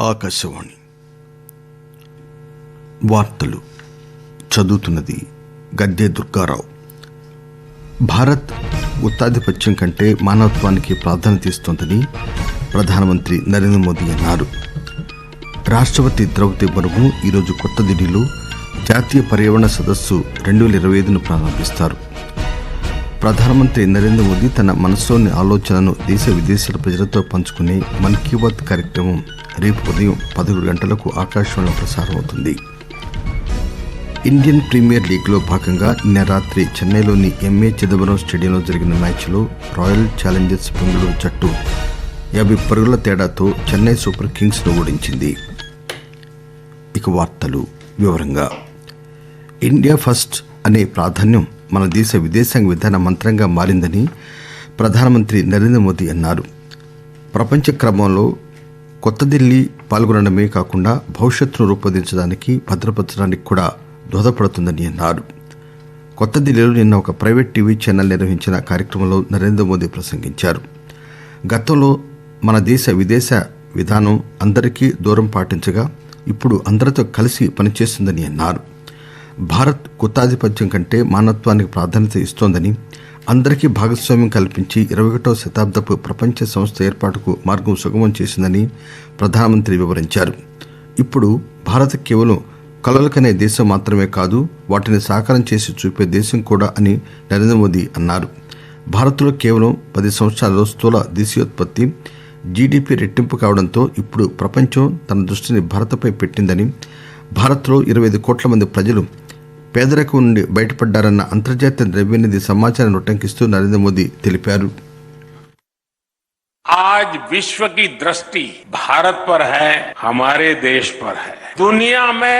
ఆకాశవాణి. వార్తలు. చదువుతున్నది గద్దె దుర్గారావు. భారత్ గుత్తాధిపత్యం కంటే మానవత్వానికి ప్రాధాన్యత ఇస్తోందని ప్రధానమంత్రి నరేంద్ర మోదీ అన్నారు. రాష్ట్రపతి ద్రౌపది ముర్ము ఈరోజు కొత్త ఢిల్లీలో జాతీయ పర్యావరణ సదస్సు రెండు వేల ఇరవై ఐదును ప్రారంభిస్తారు. ప్రధానమంత్రి నరేంద్ర మోదీ తన మనసులోని ఆలోచనను దేశ విదేశాల ప్రజలతో పంచుకునే మన్ కీ బాత్ కార్యక్రమం రేపు ఉదయం పదకొండు గంటలకు ఆకాశవాణిలో ప్రసారం అవుతుంది. ఇండియన్ ప్రీమియర్ లీగ్లో భాగంగా నిన్న రాత్రి చెన్నైలోని ఎంఏ చిదంబరం స్టేడియంలో జరిగిన మ్యాచ్లో రాయల్ ఛాలెంజర్స్ బెంగళూరు జట్టు యాభై పరుగుల తేడాతో చెన్నై సూపర్ కింగ్స్ను ఓడించింది. ఇక వార్తలు వివరంగా. ఇండియా ఫస్ట్ అనే ప్రాధాన్యం మన దేశ విదేశాంగ విధాన మంత్రంగా మారిందని ప్రధానమంత్రి నరేంద్ర మోదీ అన్నారు. ప్రపంచ క్రమంలో కొత్త ఢిల్లీ పాల్గొనడమే కాకుండా భవిష్యత్తును రూపొందించడానికి భద్రపరచడానికి కూడా దోహదపడుతుందని అన్నారు. కొత్త ఢిల్లీలో నిన్న ఒక ప్రైవేట్ టీవీ ఛానల్ నిర్వహించిన కార్యక్రమంలో నరేంద్ర మోదీ ప్రసంగించారు. గతంలో మన దేశ విదేశ విధానం అందరికీ దూరం పాటించగా ఇప్పుడు అందరితో కలిసి పనిచేస్తుందని అన్నారు. భారత్ కుతాధిపత్యం కంటే మానవత్వానికి ప్రాధాన్యత ఇస్తోందని అందరికీ భాగస్వామ్యం కల్పించి ఇరవై ఒకటవ శతాబ్దపు ప్రపంచ సంస్థ ఏర్పాటుకు మార్గం సుగమం చేసిందని ప్రధానమంత్రి వివరించారు. ఇప్పుడు భారత్ కేవలం కలలకనే దేశం మాత్రమే కాదు వాటిని సాకారం చేసి చూపే దేశం కూడా అని నరేంద్ర మోదీ అన్నారు. భారత్లో కేవలం పది సంవత్సరాల్లో స్థూల దేశీయోత్పత్తి జీడిపి రెట్టింపు కావడంతో ఇప్పుడు ప్రపంచం తన దృష్టిని భారత్పై పెట్టిందని భారత్లో ఇరవై ఐదు కోట్ల మంది ప్రజలు పేదరికం నుండి బయటపడ్డారన్న అంతర్జాతీయ ద్రవ్యనిధి సమాచారాన్ని ఉటంకిస్తూ నరేంద్ర మోదీ తెలిపారు आज विश्व की दृष्टि भारत पर है हमारे देश पर है दुनिया में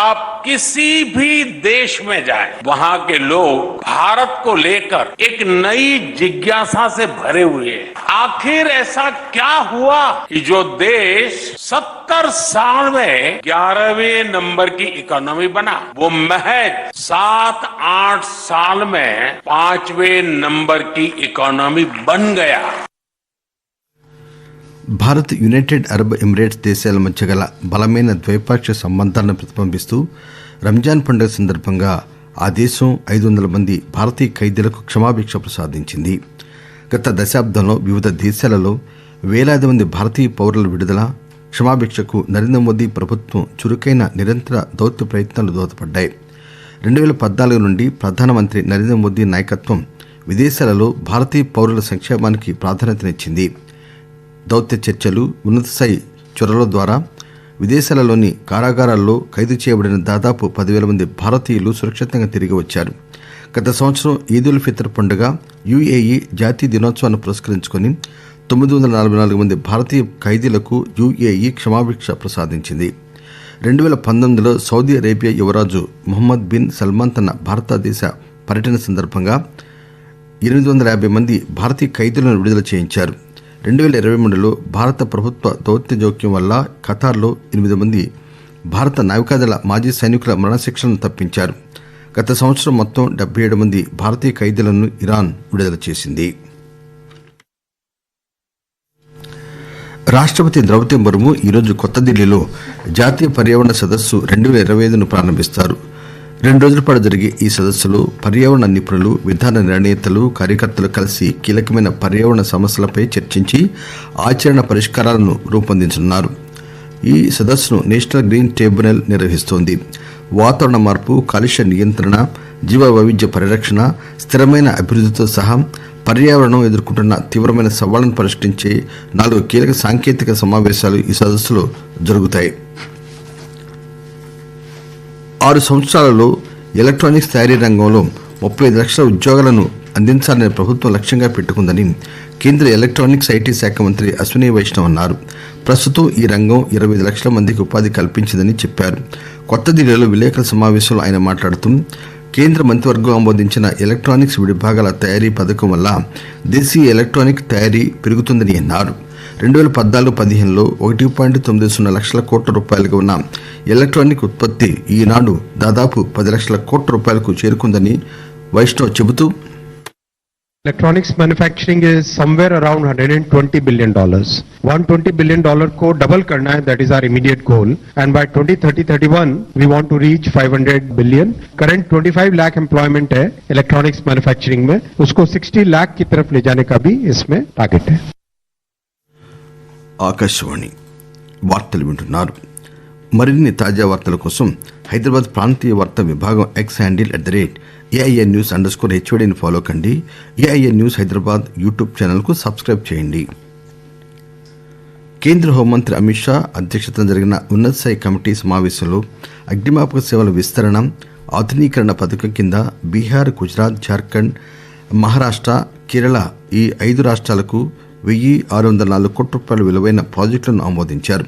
आप किसी भी देश में जाएं, वहां के लोग भारत को लेकर एक नई जिज्ञासा से भरे हुए हैं आखिर ऐसा क्या हुआ कि जो देश सत्तर साल में ग्यारहवें नंबर की इकोनॉमी बना वो महज सात आठ साल में पांचवें नंबर की इकोनॉमी बन गया భారత్ యునైటెడ్ అరబ్ ఎమిరేట్స్ దేశాల మధ్య గల బలమైన ద్వైపాక్షిక సంబంధాలను ప్రతిబింబిస్తూ రంజాన్ పండుగ సందర్భంగా ఆ దేశం ఐదు వందల మంది భారతీయ ఖైదీలకు క్షమాభిక్ష ప్రసాదించింది గత దశాబ్దంలో వివిధ దేశాలలో వేలాది మంది భారతీయ పౌరుల విడుదల క్షమాభిక్షకు నరేంద్ర మోదీ ప్రభుత్వం చురుకైన నిరంతర దౌత్య ప్రయత్నాలు దోహదపడ్డాయి. రెండు వేల పద్నాలుగు నుండి ప్రధానమంత్రి నరేంద్ర మోదీ నాయకత్వం విదేశాలలో భారతీయ పౌరుల సంక్షేమానికి ప్రాధాన్యతనిచ్చింది. దౌత్య చర్చలు ఉన్నత స్థాయి చొరవల ద్వారా విదేశాలలోని కారాగారాల్లో ఖైదు చేయబడిన దాదాపు పదివేల మంది భారతీయులు సురక్షితంగా తిరిగి వచ్చారు. గత సంవత్సరం ఈద్ ఉల్ ఫితర్ పండుగ యుఏఈ జాతీయ దినోత్సవాన్ని పురస్కరించుకొని తొమ్మిది వందల నలభై నాలుగు మంది భారతీయ ఖైదీలకు యుఏఈ క్షమాభిక్ష ప్రసాదించింది. రెండు వేల పంతొమ్మిదిలో సౌదీ అరేబియా యువరాజు మొహమ్మద్ బిన్ సల్మాన్ తన భారతదేశ పర్యటన సందర్భంగా ఎనిమిది వందల యాభై మంది భారతీయ ఖైదీలను విడుదల చేయించారు. రెండు వేల ఇరవై మూడులో భారత ప్రభుత్వ దౌత్య జోక్యం వల్ల ఖతార్లో ఎనిమిది మంది భారత నావికాదళ మాజీ సైనికుల మరణశిక్షను తప్పించారు. గత సంవత్సరం మొత్తం డెబ్బై ఏడు మంది భారతీయ ఖైదీలను ఇరాన్ విడుదల చేసింది. రాష్ట్రపతి ద్రౌపది ముర్ము ఈరోజు కొత్త ఢిల్లీలో జాతీయ పర్యావరణ సదస్సు రెండు వేల ఇరవై ఐదును ప్రారంభిస్తారు. రెండు రోజుల పాటు జరిగే ఈ సదస్సులో పర్యావరణ నిపుణులు విధాన నిర్ణేతలు కార్యకర్తలు కలిసి కీలకమైన పర్యావరణ సమస్యలపై చర్చించి ఆచరణ పరిష్కారాలను రూపొందించనున్నారు. ఈ సదస్సును నేషనల్ గ్రీన్ ట్రిబ్యునల్ నిర్వహిస్తోంది. వాతావరణ మార్పు కాలుష్య నియంత్రణ జీవ వైవిధ్య పరిరక్షణ స్థిరమైన అభివృద్ధితో సహా పర్యావరణం ఎదుర్కొంటున్న తీవ్రమైన సవాళ్ళను పరిష్కరించే నాలుగు కీలక సాంకేతిక సమావేశాలు ఈ సదస్సులో జరుగుతాయి. ఆరు సంవత్సరాలలో ఎలక్ట్రానిక్స్ తయారీ రంగంలో ముప్పై ఐదు లక్షల ఉద్యోగాలను అందించాలని ప్రభుత్వం లక్ష్యంగా పెట్టుకుందని కేంద్ర ఎలక్ట్రానిక్స్ ఐటీ శాఖ మంత్రి అశ్విని వైష్ణవ్ అన్నారు. ప్రస్తుతం ఈ రంగం ఇరవై ఐదు లక్షల మందికి ఉపాధి కల్పించిందని చెప్పారు. కొత్త ఢిల్లీలో విలేకరుల సమావేశంలో ఆయన మాట్లాడుతూ కేంద్ర మంత్రివర్గం ఆమోదించిన ఎలక్ట్రానిక్స్ విభాగాల తయారీ పథకం వల్ల దేశీయ ఎలక్ట్రానిక్ తయారీ పెరుగుతుందని అన్నారు. రెండు వేల పద్నాలుగు పదిహేనులో ఒకటి పాయింట్ తొమ్మిది సున్నా లక్షల కోట్ల రూపాయలకు ఉన్న ఎలక్ట్రానిక్ ఉత్పత్తి ఈనాడు దాదాపు పది లక్షల కోట్ల రూపాయలకు చేరుకుందని వైష్ణవ్ చెబుతూ electronics manufacturing somewhere around hundred and twenty billion dollars one twenty billion dollar co double కర్నా that is our immediate goal and by twenty thirty thirty one we want to reach five hundred billion current twenty five lakh employment electronics manufacturing మే ఉకో sixty ల్యాక్కి తరఫ్ లే జానే ఇస్ మే target Akashvani వార్తలు వింటున్నారు. మరిన్ని తాజా వార్తల కోసం హైదరాబాద్ ప్రాంతీయ వార్తా విభాగం X handle at the rate AIR news underscore score హెచ్ఓడిని ఫాలో కండి. ఏఐఎన్ న్యూస్ హైదరాబాద్ యూట్యూబ్ ఛానల్కు సబ్స్క్రైబ్ చేయండి. కేంద్ర హోంమంత్రి అమిత్ షా అధ్యక్షతన జరిగిన ఉన్నత స్థాయి కమిటీ సమావేశంలో అగ్నిమాపక సేవల విస్తరణ ఆధునీకరణ పథకం కింద బీహార్ గుజరాత్ జార్ఖండ్ మహారాష్ట్ర కేరళ ఈ ఐదు రాష్ట్రాలకు వెయ్యి ఆరు వందల నాలుగు కోట్ల రూపాయల విలువైన ప్రాజెక్టులను ఆమోదించారు.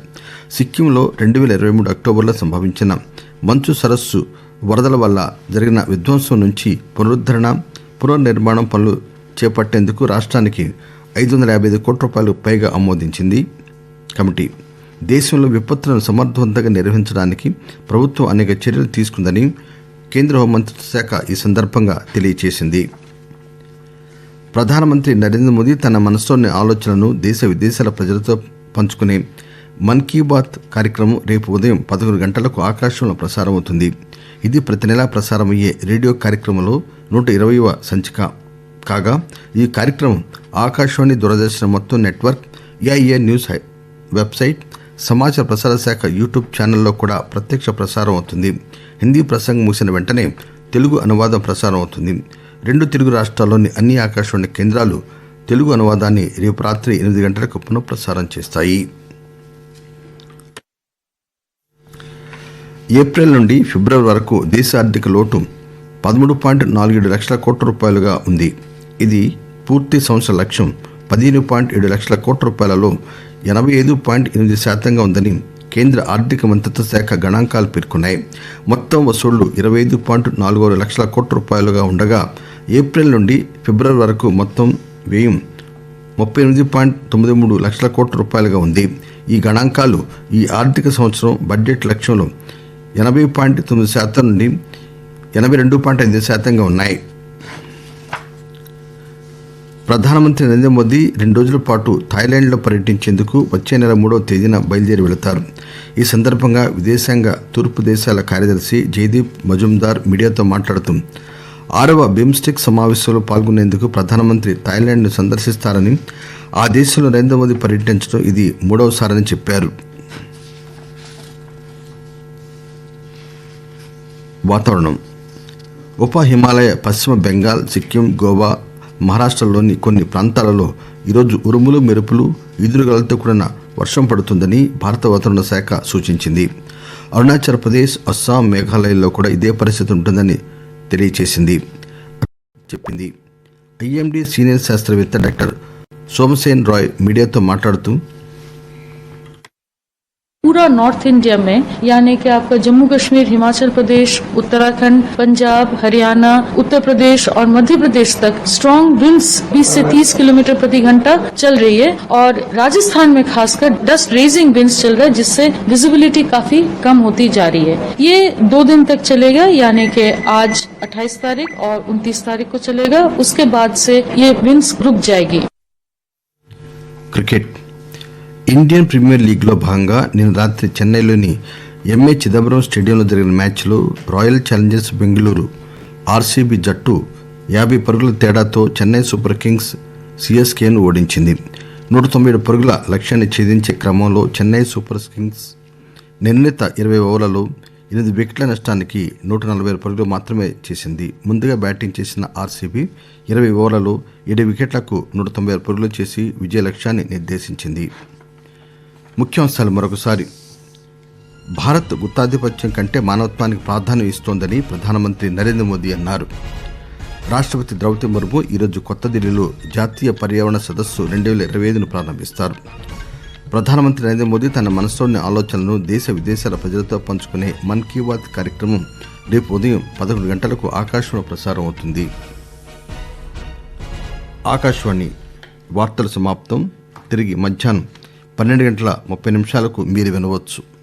సిక్కింలో రెండు వేల ఇరవై మూడు అక్టోబర్లో సంభవించిన మంచు సరస్సు వరదల వల్ల జరిగిన విధ్వంసం నుంచి పునరుద్ధరణ పునర్నిర్మాణం పనులు చేపట్టేందుకు రాష్ట్రానికి ఐదు వందల యాభై ఐదు కోట్ల రూపాయలు పైగా ఆమోదించింది కమిటీ. దేశంలో విపత్తులను సమర్థవంతంగా నిర్వహించడానికి ప్రభుత్వం అనేక చర్యలు తీసుకుందని కేంద్ర హోంమంత్రిత్వ శాఖ ఈ సందర్భంగా తెలియజేసింది. ప్రధానమంత్రి నరేంద్ర మోదీ తన మనసులోని ఆలోచనలను దేశ విదేశాల ప్రజలతో పంచుకునే మన్ కీ బాత్ కార్యక్రమం రేపు ఉదయం పదకొండు గంటలకు ఆకాశంలో ప్రసారం అవుతుంది. ఇది ప్రతి నెలా ప్రసారమయ్యే రేడియో కార్యక్రమంలో నూట ఇరవైవ సంచిక. కాగా ఈ కార్యక్రమం ఆకాశవాణి దూరదర్శన్ మొత్తం నెట్వర్క్ ఏఐఏ న్యూస్ వెబ్సైట్ సమాచార ప్రసార శాఖ యూట్యూబ్ ఛానల్లో కూడా ప్రత్యక్ష ప్రసారం అవుతుంది. హిందీ ప్రసంగం ముగిసిన వెంటనే తెలుగు అనువాదం ప్రసారం అవుతుంది. రెండు తెలుగు రాష్ట్రాల్లోని అన్ని ఆకాశవాణి కేంద్రాలు తెలుగు అనువాదాన్ని రేపు రాత్రి ఎనిమిది గంటలకు పునఃప్రసారం చేస్తాయి. ఏప్రిల్ నుండి ఫిబ్రవరి వరకు దేశ ఆర్థిక లోటు పదమూడు పాయింట్ నాలుగేడు లక్షల కోట్ల రూపాయలుగా ఉంది. ఇది పూర్తి సంవత్సర లక్ష్యం పదిహేను పాయింట్ ఏడు లక్షల కోట్ల రూపాయలలో ఎనభై ఐదు పాయింట్ ఎనిమిది శాతంగా ఉందని కేంద్ర ఆర్థిక మంత్రిత్వ శాఖ గణాంకాలు పేర్కొన్నాయి. మొత్తం వసూళ్ళు ఇరవై ఐదు పాయింట్ నాలుగు ఆరు లక్షల కోట్ల రూపాయలుగా ఉండగా ఏప్రిల్ నుండి ఫిబ్రవరి వరకు మొత్తం వ్యయం ముప్పై ఎనిమిది పాయింట్ తొమ్మిది మూడు లక్షల కోట్ల రూపాయలుగా ఉంది. ఈ గణాంకాలు ఈ ఆర్థిక సంవత్సరం బడ్జెట్ లక్ష్యంలో ఎనభై పాయింట్ తొమ్మిది శాతం నుండి ఎనభై రెండు పాయింట్ ఐదు శాతంగా ఉన్నాయి. ప్రధానమంత్రి నరేంద్ర మోదీ రెండు రోజుల పాటు థాయిలాండ్లో పర్యటించేందుకు వచ్చే నెల మూడవ తేదీన బయలుదేరి వెళతారు. ఈ సందర్భంగా విదేశాంగ తూర్పు దేశాల కార్యదర్శి జైదీప్ మజుందార్ మీడియాతో మాట్లాడుతూ ఆరవ బిమ్స్టెక్ సమావేశంలో పాల్గొనేందుకు ప్రధానమంత్రి థాయిలాండ్ను సందర్శిస్తారని ఆ దేశంలో నరేంద్ర మోదీ పర్యటించడం ఇది మూడవసారని చెప్పారు. వాతావరణం. ఉప హిమాలయ పశ్చిమ బెంగాల్ సిక్కిం గోవా మహారాష్ట్రలోని కొన్ని ప్రాంతాలలో ఈరోజు ఉరుములు మెరుపులు ఈదురుగాలతో కూడిన వర్షం పడుతుందని భారత వాతావరణ శాఖ సూచించింది. అరుణాచల్ ప్రదేశ్ అస్సాం మేఘాలయల్లో కూడా ఇదే పరిస్థితి ఉంటుందని తెలియచేసింది. చెప్పింది. ఐఎండి సీనియర్ శాస్త్రవేత్త డాక్టర్ సోమసేన్ రాయ్ మీడియాతో మాట్లాడుతూ पूरा नॉर्थ इंडिया में, यानी कि आपका जम्मू कश्मीर, हिमाचल प्रदेश, उत्तराखंड, पंजाब, हरियाणा, उत्तर प्रदेश और मध्य प्रदेश तक स्ट्रॉन्ग विंड्स 20 से 30 किलोमीटर प्रति घंटा चल रही है और राजस्थान में खासकर डस्ट रेजिंग विंड्स चल रहा है, जिससे विजिबिलिटी काफ़ी कम होती जा रही है। ये दो दिन तक चलेगा, यानी कि आज 28 तारीख और 29 तारीख को चलेगा। उसके बाद से ये विंड्स रुक जाएगी। क्रिकेट ఇండియన్ ప్రీమియర్ లీగ్లో భాగంగా నిన్న రాత్రి చెన్నైలోని ఎంఏ చిదంబరం స్టేడియంలో జరిగిన మ్యాచ్లో రాయల్ ఛాలెంజర్స్ బెంగళూరు ఆర్సీబీ జట్టు యాభై పరుగుల తేడాతో చెన్నై సూపర్ కింగ్స్ సిఎస్కేను ఓడించింది. నూట తొంభై ఏడు పరుగుల లక్ష్యాన్ని ఛేదించే క్రమంలో చెన్నై సూపర్ కింగ్స్ నిర్ణీత ఇరవై ఓవర్లలో ఎనిమిది వికెట్ల నష్టానికి నూట నలభై ఆరు పరుగులు మాత్రమే చేసింది. ముందుగా బ్యాటింగ్ చేసిన ఆర్సీబీ ఇరవై ఓవర్లలో ఏడు వికెట్లకు నూట తొంభై ఆరు పరుగులు చేసి విజయ లక్ష్యాన్ని నిర్దేశించింది. ముఖ్యాంశాలు మరొకసారి. భారత్ గుత్తాధిపత్యం కంటే మానవత్వానికి ప్రాధాన్యం ఇస్తోందని ప్రధానమంత్రి నరేంద్ర మోదీ అన్నారు. రాష్ట్రపతి ద్రౌపది ముర్ము ఈరోజు కొత్త ఢిల్లీలో జాతీయ పర్యావరణ సదస్సు రెండు వేల ఇరవై ఐదును ప్రారంభిస్తారు. ప్రధానమంత్రి నరేంద్ర మోదీ తన మనసులోని ఆలోచనలను దేశ విదేశాల ప్రజలతో పంచుకునే మన్ కీ బాత్ కార్యక్రమం రేపు ఉదయం పదకొండు గంటలకు ఆకాశంలో ప్రసారం అవుతుంది. ఆకాశవాణి వార్తలు సమాప్తం. తిరిగి మధ్యాహ్నం పన్నెండు గంటల ముప్పై నిమిషాలకు మీరు వినవచ్చు.